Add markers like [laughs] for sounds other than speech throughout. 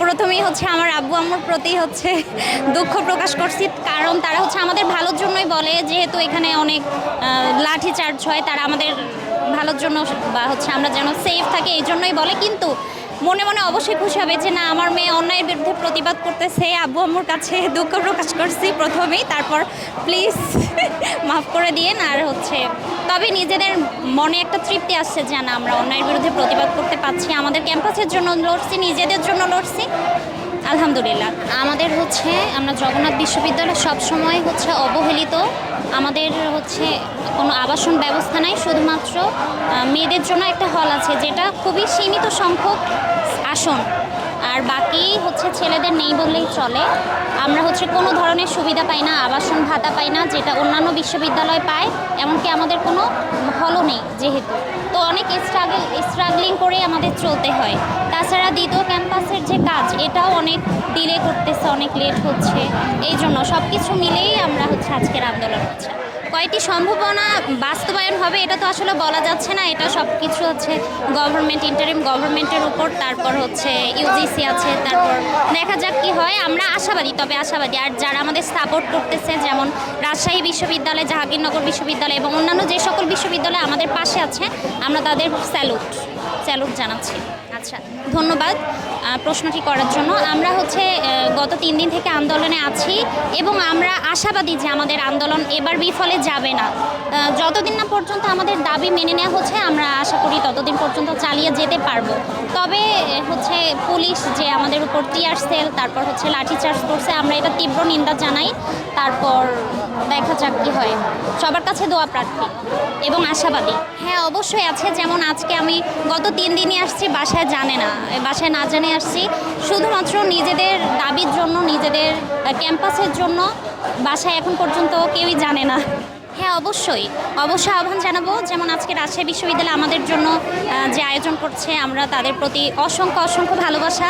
প্রথমেই হচ্ছে আমার আব্বু আম্মুর প্রতি হচ্ছে দুঃখ প্রকাশ করছি, কারণ তারা হচ্ছে আমাদের ভালোর জন্যই বলে, যেহেতু এখানে অনেক লাঠি চার্জ হয়, তারা আমাদের ভালোর জন্য বা হচ্ছে আমরা যেন সেফ থাকি, এই জন্যই বলে। কিন্তু মনে মনে অবশ্যই খুশি হবে যে না, আমার মেয়ে অন্যায়ের বিরুদ্ধে প্রতিবাদ করতেছে। আব্বু আম্মুর কাছে দুঃখ প্রকাশ করছি প্রথমেই, তারপর প্লিজ [laughs] মাফ করে দিয়েন। আর হচ্ছে, তবে নিজেদের মনে একটা তৃপ্তি আসছে যে না, আমরা অন্যায়ের বিরুদ্ধে প্রতিবাদ করতে পারছি। আমাদের ক্যাম্পাসের জন্য লড়ছি, নিজেদের জন্য লড়ছি। আলহামদুলিল্লাহ। আমাদের হচ্ছে, আমরা জগন্নাথ বিশ্ববিদ্যালয় সবসময় হচ্ছে অবহেলিত। আমাদের হচ্ছে কোনো আবাসন ব্যবস্থা নাই, শুধুমাত্র মেয়েদের জন্য একটা হল আছে, যেটা খুবই সীমিত সংখ্যক আসন। আর বাকি হচ্ছে ছেলেদের নেই বললেই চলে। আমরা হচ্ছে কোনো ধরনের সুবিধা পাই না, আবাসন ভাতা পাই না, যেটা অন্যান্য বিশ্ববিদ্যালয় পায়, এমনকি আমাদের কোনো হলও নেই যেহেতু। তো অনেক স্ট্রাগল স্ট্রাগলিং করে আমাদের চলতে হয়। তাছাড়া দ্বিতীয় যে কাজ, এটাও অনেক ডিলে করতেছে, অনেক লেট হচ্ছে। এই জন্য সব কিছু মিলেই আমরা হচ্ছে আজকের আন্দোলন হচ্ছে। কয়টি সম্ভাবনা বাস্তবায়ন হবে, এটা তো আসলে বলা যাচ্ছে না। এটা সব কিছু হচ্ছে গভর্নমেন্ট ইন্টারিম গভর্নমেন্টের উপর, তারপর হচ্ছে ইউজিসি আছে, তারপর দেখা যাক কি হয়। আমরা আশাবাদী, তবে আশাবাদী। আর যারা আমাদের সাপোর্ট করতেছে, যেমন রাজশাহী বিশ্ববিদ্যালয়, জাহাঙ্গীরনগর বিশ্ববিদ্যালয় এবং অন্যান্য যে সকল বিশ্ববিদ্যালয় আমাদের পাশে আছে, আমরা তাদের স্যালুট স্যালুট জানাচ্ছি। আচ্ছা। ধন্যবাদ প্রশ্নটি করার জন্য। আমরা হচ্ছে গত তিন দিন থেকে আন্দোলনে আছি এবং আমরা আশাবাদী যে আমাদের আন্দোলন এবার বিফলে যাবে না। যতদিন না পর্যন্ত আমাদের দাবি মেনে নেওয়া হচ্ছে, আমরা আশা করি ততদিন পর্যন্ত চালিয়ে যেতে পারব। তবে হচ্ছে পুলিশ যে আমাদের উপর টিয়ার সেল তারপর হচ্ছে লাঠিচার্জ করছে, আমরা এটা তীব্র নিন্দা জানাই। তারপর দেখা যাক কি হয়। সবার কাছে দোয়া প্রার্থী এবং আশাবাদী। হ্যাঁ অবশ্যই আছে, যেমন আজকে আমি গত তিন দিনই আসছি, বাসায় জানে না। বাসায় না জানে আসছি। শুধুমাত্র নিজেদের দাবির জন্য, নিজেদের ক্যাম্পাসের জন্য বাসায় এখন পর্যন্ত কেউই জানে না। হ্যাঁ অবশ্যই। অবশ্যই আহ্বান জানাব, যেমন আজকে রাজশাহী বিশ্ববিদ্যালয় আমাদের জন্য যে আয়োজন করছে, আমরা তাদের প্রতি অসংখ্য অসংখ্য ভালোবাসা।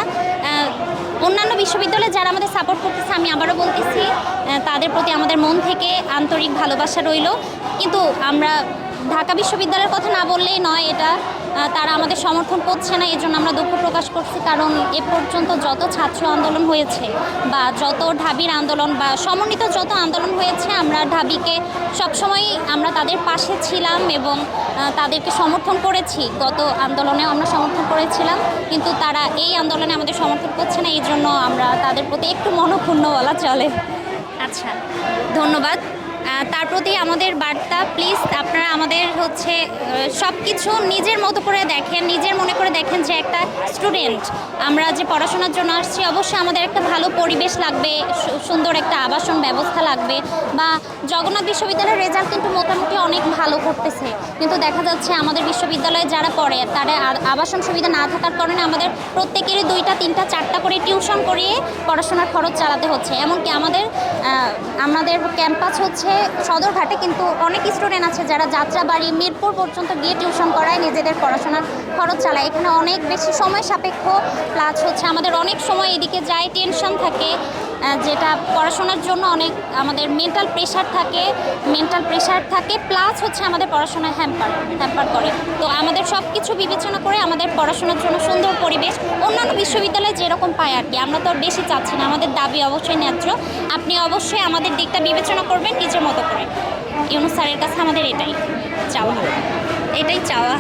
অন্যান্য বিশ্ববিদ্যালয়ে যারা আমাদের সাপোর্ট করতেছে, আমি আবারও বলতেছি তাদের প্রতি আমাদের মন থেকে আন্তরিক ভালোবাসা রইল। কিন্তু আমরা ঢাকা বিশ্ববিদ্যালয়ের কথা না বললেই নয় এটা। তারা আমাদের সমর্থন করছে না এই জন্য আমরা দুঃখ প্রকাশ করছি কারণ এ পর্যন্ত যত ছাত্র আন্দোলন হয়েছে বা যত ঢাবির আন্দোলন বা সমন্বিত যত আন্দোলন হয়েছে আমরা ঢাবিকে সবসময় আমরা তাদের পাশে ছিলাম এবং তাদেরকে সমর্থন করেছি। গত আন্দোলনে আমরা সমর্থন করেছিলাম কিন্তু তারা এই আন্দোলনে আমাদের সমর্থন করছে না এই জন্য আমরা তাদের প্রতি একটু মনক্ষুণ্ণ বলা চলে। আচ্ছা। ধন্যবাদ। তার প্রতি আমাদের বার্তা প্লিজ আপনারা আমাদের হচ্ছে সব কিছু নিজের মতো করে দেখেন, নিজের মনে করে দেখেন যে একটা স্টুডেন্ট আমরা যে পড়াশোনার জন্য আসছি, অবশ্যই আমাদের একটা ভালো পরিবেশ লাগবে সুন্দর একটা আবাসন ব্যবস্থা লাগবে, বা জগন্নাথ বিশ্ববিদ্যালয়ের রেজাল্ট কিন্তু মোটামুটি অনেক ভালো করতেছে। কিন্তু দেখা যাচ্ছে আমাদের বিশ্ববিদ্যালয়ে যারা পড়ে, তারা আবাসন সুবিধা না থাকার কারণে আমাদের প্রত্যেকেরই দুইটা, তিনটা, চারটা করে টিউশন করিয়ে পড়াশোনার খরচ চালাতে হচ্ছে। এমনকি আমাদের আমাদের ক্যাম্পাস হচ্ছে সদরঘাটে, কিন্তু অনেক স্টুডেন্ট আছে যারা যাত্রাবাড়ি মিরপুর পর্যন্ত গিয়ে টিউশন করায় নিজেদের পড়াশোনার খরচ চালায়। এখানে অনেক বেশি সময় সাপেক্ষ প্লাস হচ্ছে আমাদের অনেক সময় এদিকে যায় টেনশন থাকে। যেটা পড়াশোনার জন্য অনেক আমাদের মেন্টাল প্রেশার থাকে মেন্টাল প্রেশার থাকে প্লাস হচ্ছে আমাদের পড়াশোনায় হ্যাম্পার হ্যাম্পার করে। তো আমাদের সব কিছু বিবেচনা করে আমাদের পড়াশোনার জন্য সুন্দর পরিবেশ, অন্যান্য বিশ্ববিদ্যালয়ে যেরকম পায় আর কি, আমরা তো বেশি চাচ্ছি না, আমাদের দাবি অবশ্যই ন্যায্য। আপনি অবশ্যই আমাদের দিকটা বিবেচনা করবেন নিজের মতো করে। ইউনুস স্যারের কাছে আমাদের এটাই চাওয়া। এটাই চাওয়া।